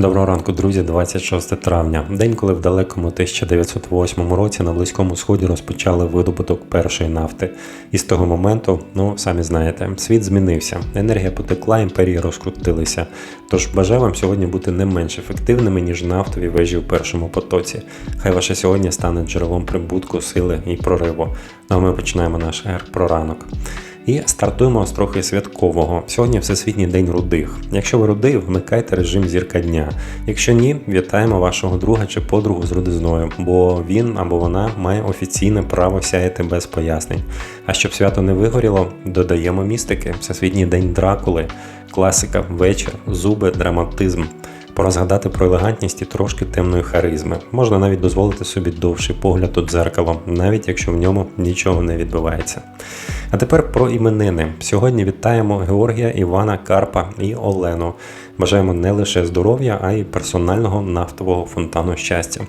Доброго ранку, друзі, 26 травня. День, коли в далекому 1908 році на Близькому Сході розпочали видобуток першої нафти. І з того моменту, ну самі знаєте, світ змінився, енергія потекла, імперії розкрутилися. Тож бажаю вам сьогодні бути не менш ефективними, ніж нафтові вежі в першому потоці. Хай ваше сьогодні стане джерелом прибутку, сили і прориву. Ну а ми починаємо наш ер про ранок. І стартуємо з трохи святкового. Сьогодні Всесвітній день рудих. Якщо ви рудий, вмикайте режим зірка дня. Якщо ні, вітаємо вашого друга чи подругу з рудизною, бо він або вона має офіційне право сяяти без пояснень. А щоб свято не вигоріло, додаємо містики. Всесвітній день дракули, класика, вечір, зуби, драматизм. Пора згадати про елегантність і трошки темної харизми. Можна навіть дозволити собі довший погляд у дзеркало, навіть якщо в ньому нічого не відбувається. А тепер про іменини. Сьогодні вітаємо Георгія, Івана, Карпа і Олену. Бажаємо не лише здоров'я, а й персонального нафтового фонтану щастя.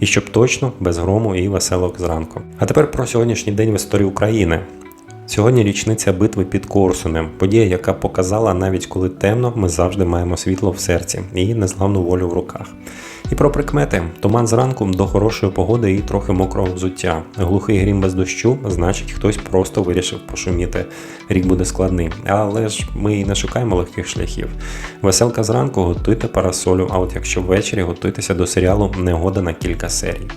І щоб точно без грому і веселок зранку. А тепер про сьогоднішній день в історії України. Сьогодні річниця битви під Корсунем, подія, яка показала, навіть коли темно, ми завжди маємо світло в серці і незламну волю в руках. І про прикмети: туман зранку до хорошої погоди і трохи мокрого взуття. Глухий грім без дощу, значить, хтось просто вирішив пошуміти. Рік буде складний, але ж ми і не шукаємо легких шляхів. Веселка зранку готуйте парасолю, а от якщо ввечері готуйтеся до серіалу Негода на кілька серій.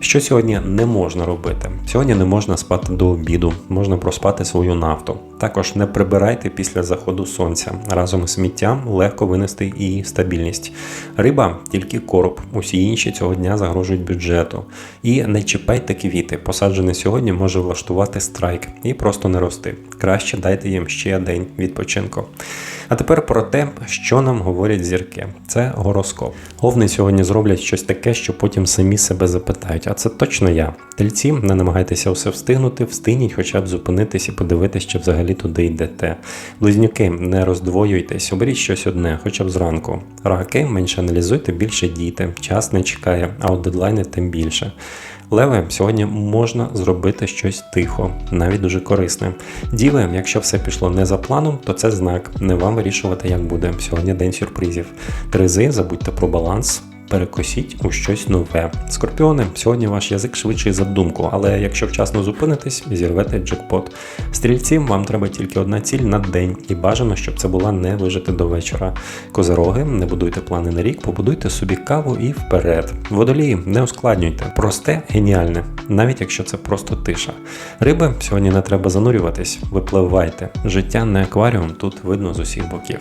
Що сьогодні не можна робити? Сьогодні не можна спати до обіду, можна проспати свою нафту. Також не прибирайте після заходу сонця. Разом з сміттям легко винести і стабільність. Риба тільки короб, усі інші цього дня загрожують бюджету. І не чіпайте квіти. Посаджене сьогодні може влаштувати страйк і просто не рости. Краще дайте їм ще день відпочинку. А тепер про те, що нам говорять зірки. Це гороскоп. Овни сьогодні зроблять щось таке, що потім самі себе запитають. А це точно я. Тельці, не намагайтеся все встигнути, встигніть хоча б зупинитись і подивитись, чи взагалі туди йдете. Близнюки, не роздвоюйтесь, оберіть щось одне, хоча б зранку. Раки, менше аналізуйте, більше дійте. Час не чекає, а от дедлайни тим більше. Леви, сьогодні можна зробити щось тихо, навіть дуже корисне. Діви, якщо все пішло не за планом, то це знак. Не вам вирішувати, як буде. Сьогодні день сюрпризів. Тризи, забудьте про баланс. Перекосіть у щось нове. Скорпіони, сьогодні ваш язик швидший за думку, але якщо вчасно зупинитесь, зірвете джекпот. Стрільці, вам треба тільки одна ціль на день, і бажано, щоб це була не вижити до вечора. Козероги, не будуйте плани на рік, побудуйте собі каву і вперед. Водолії, не ускладнюйте. Просте, геніальне, навіть якщо це просто тиша. Риби, сьогодні не треба занурюватись, випливайте. Життя не акваріум, тут видно з усіх боків.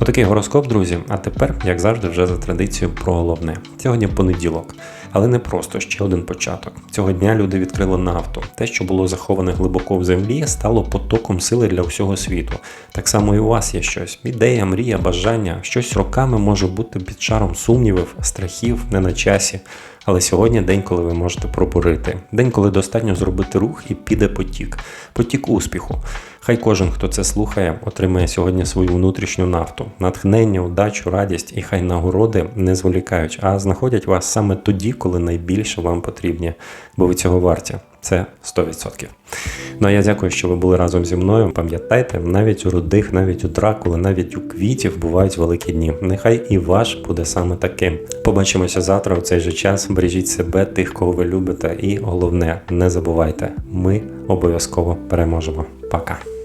Отакий гороскоп, друзі. А тепер, як завжди, вже за традицією про головне. Сьогодні понеділок, але не просто ще один початок. Цього дня люди відкрили нафту. Те, що було заховане глибоко в землі, стало потоком сили для всього світу. Так само і у вас є щось: ідея, мрія, бажання, щось роками може бути під шаром сумнівів, страхів, не на часі. Але сьогодні день, коли ви можете пробурити, день, коли достатньо зробити рух і піде потік, потік успіху. Хай кожен, хто це слухає, отримає сьогодні свою внутрішню нафту, натхнення, удачу, радість і хай нагороди не зволікають, а знаходять вас саме тоді, коли найбільше вам потрібні, бо ви цього варті. Це 100%. Ну а я дякую, що ви були разом зі мною. Пам'ятайте, навіть у рудих, навіть у дракули, навіть у квітів бувають великі дні. Нехай і ваш буде саме таким. Побачимося завтра у цей же час. Бережіть себе, тих, кого ви любите, і головне, не забувайте, ми обов'язково переможемо. Пока.